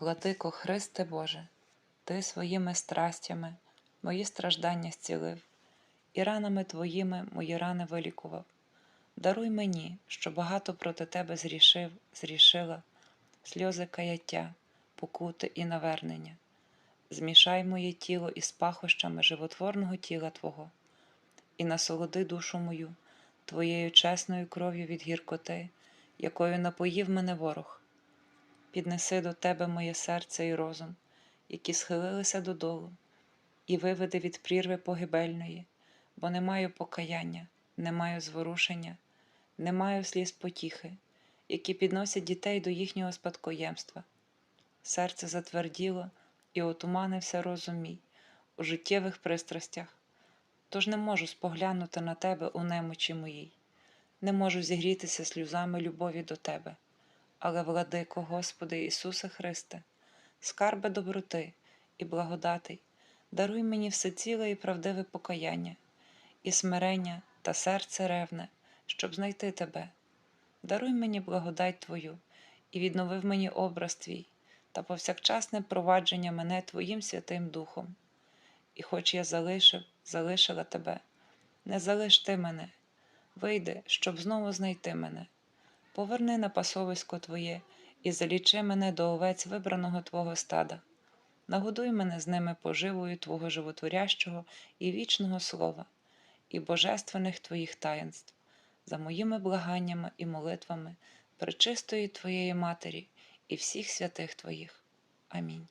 Владико Христе Боже, Ти своїми страстями мої страждання зцілив, і ранами Твоїми мої рани вилікував. Даруй мені, що багато проти Тебе зрішив, зрішила, сльози каяття, покути і навернення. Змішай моє тіло із пахощами животворного тіла Твого, і насолоди душу мою Твоєю чесною кров'ю від гіркоти, якою напоїв мене ворог. Піднеси до Тебе моє серце і розум, які схилилися додолу, і виведи від прірви погибельної, бо не маю покаяння, не маю зворушення, не маю сліз потіхи, які підносять дітей до їхнього спадкоємства. Серце затверділо і отуманився розум мій у життєвих пристрастях, тож не можу споглянути на Тебе у немочі моїй, не можу зігрітися сльозами любові до Тебе. Але, владико, Господи Ісусе Христе, скарбе доброти і благодатей, даруй мені всеціле і правдиве покаяння, і смирення та серце ревне, щоб знайти Тебе. Даруй мені благодать Твою і віднови в мені образ Твій та повсякчасне провадження мене Твоїм Святим Духом. І хоч я залишив, залишила Тебе, не залиш Ти мене, вийди, щоб знову знайти мене. Поверни на пасовисько Твоє і залічи мене до овець вибраного Твого стада. Нагодуй мене з ними поживою Твого животворящого і вічного слова, і божественних Твоїх таїнств, за моїми благаннями і молитвами, пречистої Твоєї Матері і всіх святих Твоїх. Амінь.